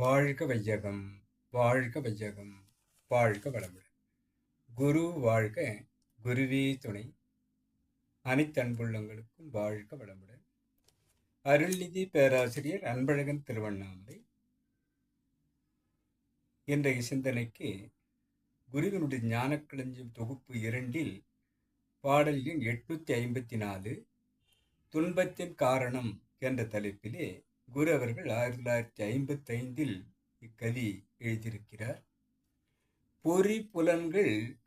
வாழ்க வையகம் வாழ்க வையகம் வாழ்க வளமுடன். குரு வாழ்க குருவே துணை. அனைத்து அன்புள்ளங்களுக்கும் வாழ்க வளமுடன். அருள்நிதி பேராசிரியர் அன்பழகன் திருவண்ணாமலை. இன்றைய சிந்தனைக்கு குருவினுடைய ஞானக்களஞ்சியம் தொகுப்பு இரண்டில் பாடல் எண் எட்நூற்றி ஐம்பத்தி நாலு துன்பத்தின் காரணம் என்ற தலைப்பிலே குரு அவர்கள் ஆயிரத்தி தொள்ளாயிரத்தி ஐம்பத்தி ஐந்தில் இக்கவி எழுதியிருக்கிறார். பொறி புலன்கள்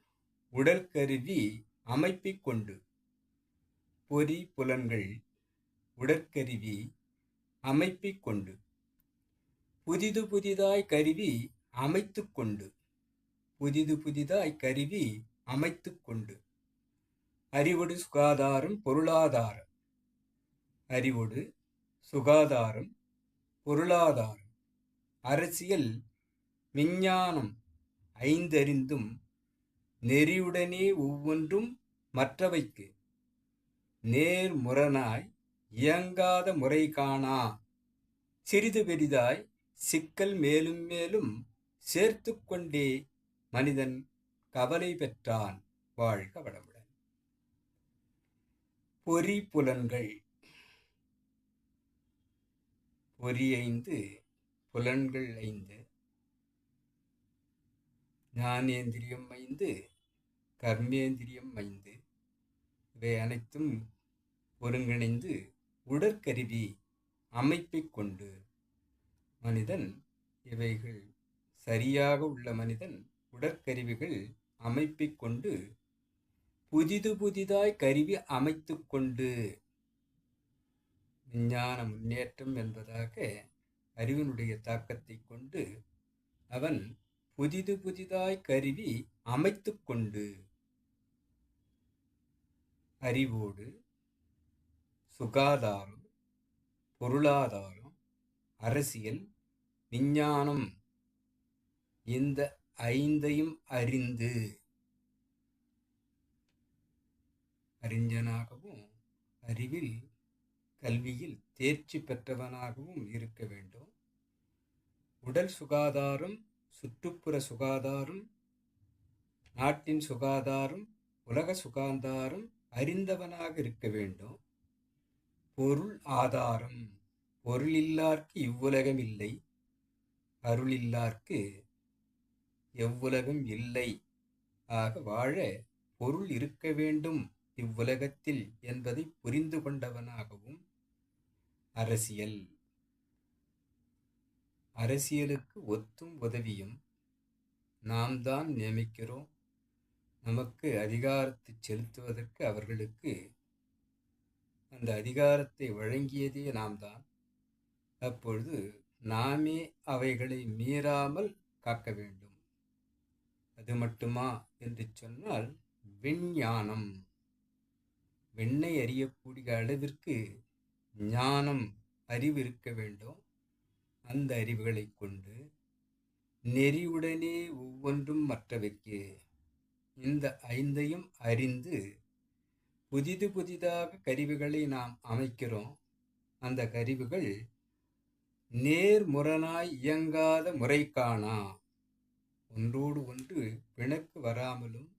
உடல் கருவி அமைப்பை கொண்டு. பொறி புலன்கள் உடற்கருவி அமைப்பை கொண்டு. புதிது புதிதாய் கருவி அமைத்து கொண்டு. புதிது புதிதாய் கருவி அமைத்து கொண்டு. அறிவொடு சுகாதாரம் பொருளாதாரம். அறிவொடு சுகாதாரம் பொருளாதாரம் அரசியல் விஞ்ஞானம் ஐந்தறிந்தும் நெறியுடனே ஒவ்வொன்றும் மற்றவைக்கு. நேர்முரணாய் இயங்காத முறை காணா சிறிது பெரிதாய் சிக்கல் மேலும் மேலும் சேர்த்து கொண்டே மனிதன் கவலை பெற்றான் வாழ்க வளமுடன். பொறி புலன்கள் பொறி ஐந்து புலன்கள் ஐந்து. ஞானேந்திரியம் ஐந்து கர்மேந்திரியம் ஐந்து. இவை அனைத்தும் ஒருங்கிணைந்து உடற்கருவி அமைப்பைக் கொண்டு மனிதன் இவைகள் சரியாக உள்ள மனிதன் உடற்கருவிகள் அமைப்பை கொண்டு புதிது புதிதாய் கருவி அமைத்து கொண்டு விஞ்ஞான முன்னேற்றம் என்பதாக அறிவினுடைய தாக்கத்தை கொண்டு அவன் புதிது புதிதாய் கருவி அமைத்து கொண்டு அறிவோடு சுகாதாரம் பொருளாதாரம் அரசியல் விஞ்ஞானம் இந்த ஐந்தையும் அறிந்து அறிஞனாகவும் அறிவில் கல்வியில் தேர்ச்சி பெற்றவனாகவும் இருக்க வேண்டும். உடல் சுகாதாரம் சுற்றுப்புற சுகாதாரம் நாட்டின் சுகாதாரம் உலக சுகாதாரம் அறிந்தவனாக இருக்க வேண்டும். பொருள் ஆதாரம். பொருள் இல்லார்க்கு இவ்வுலகம் இல்லை. அருள் இல்லார்க்கு எவ்வுலகம் இல்லை. ஆக வாழ பொருள் இருக்க வேண்டும் இவ்வுலகத்தில் என்பதை புரிந்து கொண்டவனாகவும் அரசியல். அரசியலுக்கு ஒத்தும் உதவியும் நாம் தான் நியமிக்கிறோம். நமக்கு அதிகாரத்தை செலுத்துவதற்கு அவர்களுக்கு அந்த அதிகாரத்தை வழங்கியதே நாம் தான். அப்பொழுது நாமே அவைகளை மீறாமல் காக்க வேண்டும். அது மட்டுமா என்று சொன்னால் விஞ்ஞானம். வெண்ணை அறியக்கூடிய அளவிற்கு ஞானம் அறிவு இருக்க வேண்டும். அந்த அறிவுகளை கொண்டு நெறியுடனே ஒவ்வொன்றும் மற்றவைக்கு இந்த ஐந்தையும் அறிந்து புதிது புதிதாக கருவிகளை நாம் அமைக்கிறோம். அந்த கருவிகள் நேர்முரணாய் இயங்காத முறை காணா ஒன்றோடு ஒன்று பிணக்கு வராமலும்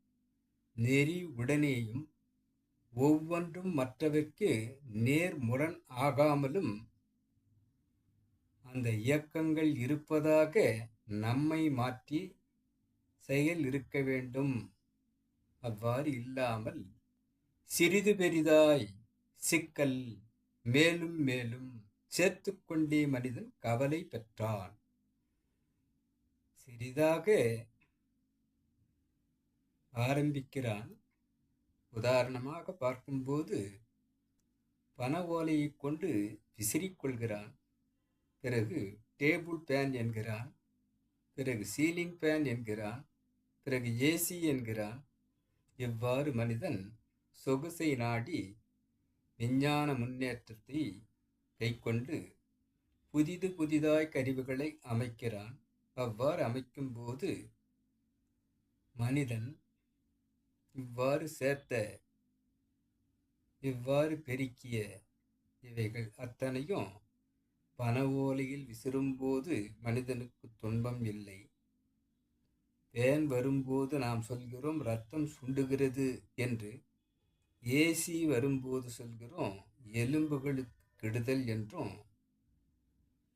நெறி உடனேயும் ஒவ்வொன்றும் மற்றவர்க்கு நேர்முரண் ஆகாமலும் அந்த இயக்கங்கள் இருப்பதாக நம்மை மாற்றி செயல் இருக்க வேண்டும். அவ்வாறு இல்லாமல் சிறிது பெரிதாய் சிக்கல் மேலும் மேலும் சேர்த்து கொண்டே மனிதன் கவலை பெற்றான். சிறிதாக ஆரம்பிக்கிறான். உதாரணமாக பார்க்கும்போது பண ஓலையை கொண்டு விசிறிக்கொள்கிறான் பிறகு டேபிள் ஃபேன் என்கிறான். பிறகு சீலிங் ஃபேன் என்கிறான். பிறகு ஏசி என்கிறான். இவ்வாறு மனிதன் சொகுசை நாடி விஞ்ஞான முன்னேற்றத்தை கைக்கொண்டு புதிது புதிதாய் கருவிகளை அமைக்கிறான். அவ்வாறு அமைக்கும்போது மனிதன் இவ்வாறு சேர்த்த இவ்வாறு பெருக்கிய இவைகள் அத்தனையும் பன ஓலையில் விசிறும்போது மனிதனுக்கு துன்பம் இல்லை. பேன் வரும்போது நாம் சொல்கிறோம் ரத்தம் சுண்டுகிறது என்று. ஏசி வரும்போது சொல்கிறோம் எலும்புகளுக்கு கெடுதல் என்றும்.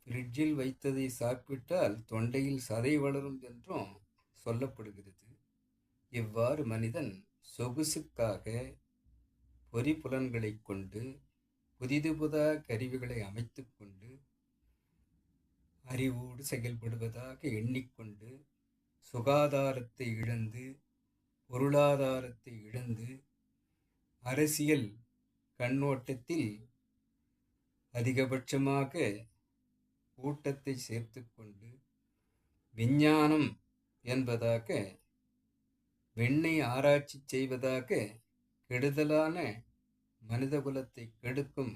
ஃப்ரிட்ஜில் வைத்ததை சாப்பிட்டால் தொண்டையில் சதை வளரும் என்றும் சொல்லப்படுகிறது. இவ்வாறு மனிதன் சொகுசுக்காக பொறிப்புலன்களைக் கொண்டு புதிது புதா கருவிகளை அமைத்து கொண்டு அறிவோடு செயல்படுவதாக எண்ணிக்கொண்டு சுகாதாரத்தை இழந்து பொருளாதாரத்தை இழந்து அரசியல் கண்ணோட்டத்தில் அதிகபட்சமாக கூட்டத்தை சேர்த்து கொண்டு விஞ்ஞானம் என்பதாக வெண்ணை ஆராய்ச்சி செய்வதாக கெடுதலான மனிதகுலத்தை கெடுக்கும்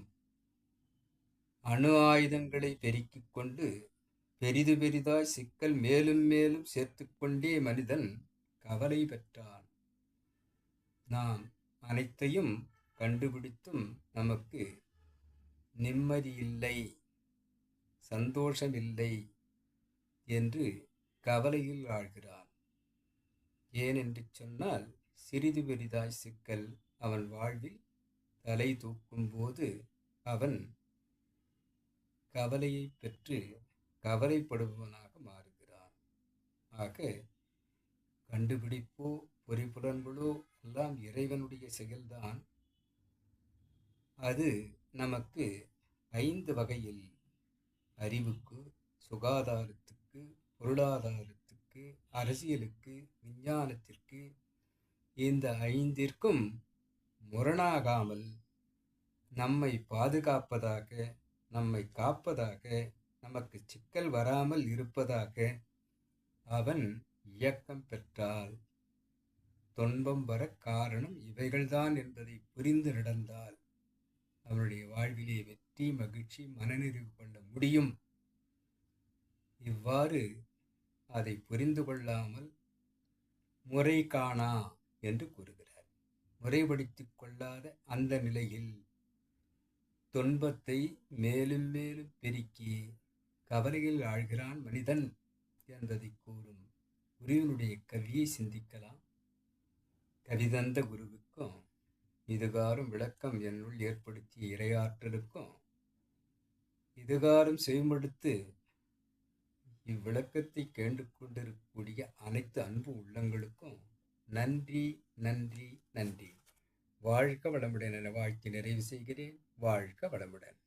அணு ஆயுதங்களை பெருக்கிக் கொண்டு பெரிது பெரிதாய் சிக்கல் மேலும் மேலும் சேர்த்து கொண்டே மனிதன் கவலை பெற்றான். நாம் அனைத்தையும் கண்டுபிடித்தும் நமக்கு நிம்மதியில்லை சந்தோஷமில்லை என்று கவலையில் ஆழ்கிறான் ஏனென்று சொன்னால் சிறிது பெரிதாய் சிக்கல் அவன் வாழ்வில் தலை தூக்கும்போது அவன் கவலையை பெற்று கவலைப்படுபவனாக மாறுகிறான். ஆக கண்டுபிடிப்போ பொறிப்புலன்களோ எல்லாம் இறைவனுடைய செயல்தான். அது நமக்கு ஐந்து வகையில் அறிவுக்கு சுகாதாரத்துக்கு பொருளாதாரத்துக்கு அரசியலுக்கு விஞ்ஞானத்திற்கு இந்த ஐந்திற்கும் முரணாகாமல் நம்மை பாதுகாப்பதாக நம்மை காப்பதாக நமக்கு சிக்கல் வராமல் இருப்பதாக அவன் இயக்கம் பெற்றால் துன்பம் வர காரணம் இவைகள்தான் என்பதை புரிந்து நடந்தால் அவனுடைய வாழ்விலே வெற்றி மகிழ்ச்சி மனநிறைவு கொள்ள முடியும். இவ்வாறு அதை புரிந்து கொள்ளாமல் முறை காணா என்று கூறுகிறார். முறைப்படுத்தி கொள்ளாத அந்த நிலையில் துன்பத்தை மேலும் மேலும் பெருக்கி கவலையில் ஆழ்கிறான் மனிதன் என்பதை கூறும் குருவினுடைய கவியை சிந்திக்கலாம். கவிதந்த குருவுக்கும் இதுகாரும் விளக்கம் என்னுள் ஏற்படுத்திய இரையாற்றலுக்கும் இதுகாரும் செவிமடுத்து இவ்விளக்கத்தை கேண்டு கொண்டிருக்கக்கூடிய அனைத்து அன்பு உள்ளங்களுக்கும் நன்றி நன்றி நன்றி. வாழ்க வளமுடன் என வாழ்த்தி நிறைவு செய்கிறேன். வாழ்க வளமுடன்.